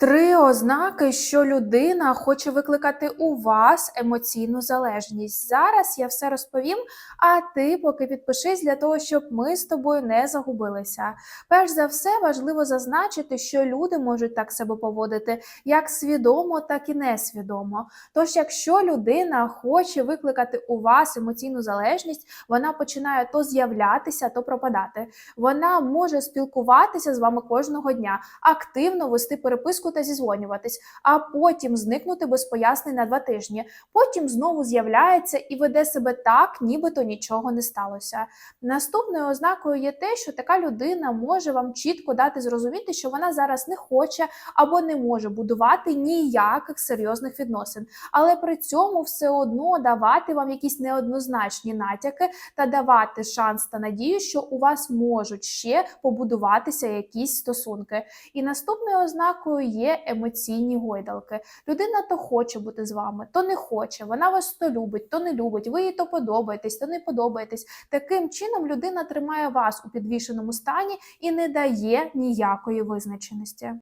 Три ознаки, що людина хоче викликати у вас емоційну залежність. Зараз я все розповім, а ти поки підпишись для того, щоб ми з тобою не загубилися. Перш за все, важливо зазначити, що люди можуть так себе поводити як свідомо, так і несвідомо. Тож, якщо людина хоче викликати у вас емоційну залежність, вона починає то з'являтися, то пропадати. Вона може спілкуватися з вами кожного дня, активно вести переписку та зізвонюватись, а потім зникнути без пояснень на два тижні. Потім знову з'являється і веде себе так, нібито нічого не сталося. Наступною ознакою є те, що така людина може вам чітко дати зрозуміти, що вона зараз не хоче або не може будувати ніяких серйозних відносин, але при цьому все одно давати вам якісь неоднозначні натяки та давати шанс та надію, що у вас можуть ще побудуватися якісь стосунки. І наступною ознакою є емоційні гойдалки. Людина то хоче бути з вами, то не хоче. Вона вас то любить, то не любить. Ви їй то подобаєтесь, то не подобаєтесь. Таким чином людина тримає вас у підвішеному стані і не дає ніякої визначеності.